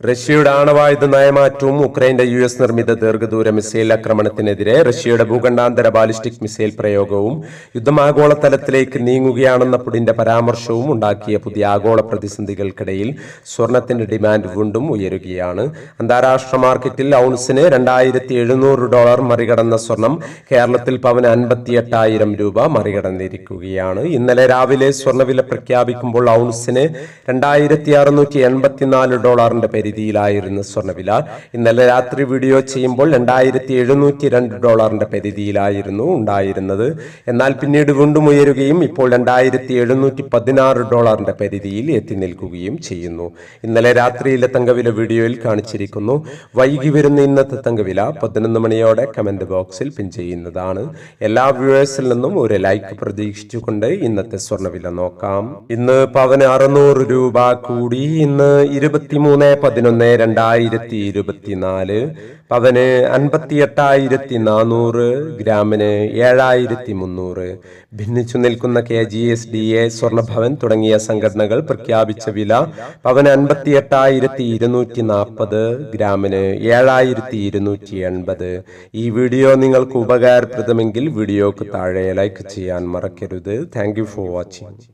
റഷ്യയുടെ ആണവായുധ നയമാറ്റവും ഉക്രൈന്റെ U S നിർമ്മിത ദീർഘദൂര മിസൈൽ ആക്രമണത്തിനെതിരെ റഷ്യയുടെ ഭൂഖണ്ഡാന്തര ബാലിസ്റ്റിക് മിസൈൽ പ്രയോഗവും യുദ്ധം തലത്തിലേക്ക് നീങ്ങുകയാണെന്ന പുടിന്റെ പരാമർശവും ഉണ്ടാക്കിയ പുതിയ ആഗോള പ്രതിസന്ധികൾക്കിടയിൽ സ്വർണത്തിന്റെ ഡിമാൻഡ് വീണ്ടും ഉയരുകയാണ്. അന്താരാഷ്ട്ര മാർക്കറ്റിൽ ഔൺസിന് രണ്ടായിരത്തി എഴുന്നൂറ് ഡോളർ മറികടന്ന സ്വർണം കേരളത്തിൽ പവന് അൻപത്തി എട്ടായിരം രൂപ മറികടന്നിരിക്കുകയാണ്. ഇന്നലെ രാവിലെ സ്വർണവില പ്രഖ്യാപിക്കുമ്പോൾ ഔൺസിന് രണ്ടായിരത്തി അറുന്നൂറ്റി എൺപത്തിനാല് ഡോളറിന്റെ പരിധിയിലായിരുന്നു സ്വർണവില ഇന്നലെ രാത്രി വീഡിയോ ചെയ്യുമ്പോൾ രണ്ടായിരത്തി എഴുന്നൂറ്റി രണ്ട് ഡോളറിന്റെ പരിധിയിലായിരുന്നു ഉണ്ടായിരുന്നത്. എന്നാൽ പിന്നീട് വീണ്ടും ഉയരുകയും ഇപ്പോൾ രണ്ടായിരത്തി എഴുന്നൂറ്റി പതിനാറ് ഡോളറിന്റെ പരിധിയിൽ എത്തി നിൽക്കുകയും ചെയ്യുന്നു. ഇന്നലെ രാത്രിയിലെ തങ്കവില വീഡിയോയിൽ കാണിച്ചിരിക്കുന്നു. വൈകി വരുന്ന ഇന്നത്തെ തങ്കവില പതിനൊന്ന് മണിയോടെ കമന്റ് ബോക്സിൽ പിൻ ചെയ്യുന്നതാണ്. എല്ലാ വ്യൂവേഴ്സിൽ നിന്നും ഒരു ലൈക്ക് പ്രതീക്ഷിച്ചുകൊണ്ട് ഇന്നത്തെ സ്വർണവില നോക്കാം. ഇന്ന് പവന് അറുന്നൂറ് രൂപ കൂടി. ഇന്ന് ഇരുപത്തിമൂന്ന് പതിനൊന്ന് രണ്ടായിരത്തി ഇരുപത്തിനാല് പവന് അൻപത്തി എട്ടായിരത്തി നാനൂറ് ഗ്രാമിന് ഏഴായിരത്തി മുന്നൂറ് ഭിന്നിച്ചു നിൽക്കുന്ന K G S D A സ്വർണഭവൻ തുടങ്ങിയ സംഘടനകൾ പ്രഖ്യാപിച്ച വില പവന് അൻപത്തി എട്ടായിരത്തി ഇരുന്നൂറ്റി നാൽപ്പത് ഗ്രാമിന് ഏഴായിരത്തി ഇരുന്നൂറ്റി എൺപത് ഈ വീഡിയോ നിങ്ങൾക്ക് ഉപകാരപ്രദമെങ്കിൽ വീഡിയോക്ക് താഴെ ലൈക്ക് ചെയ്യാൻ മറക്കരുത്. Thank you for watching.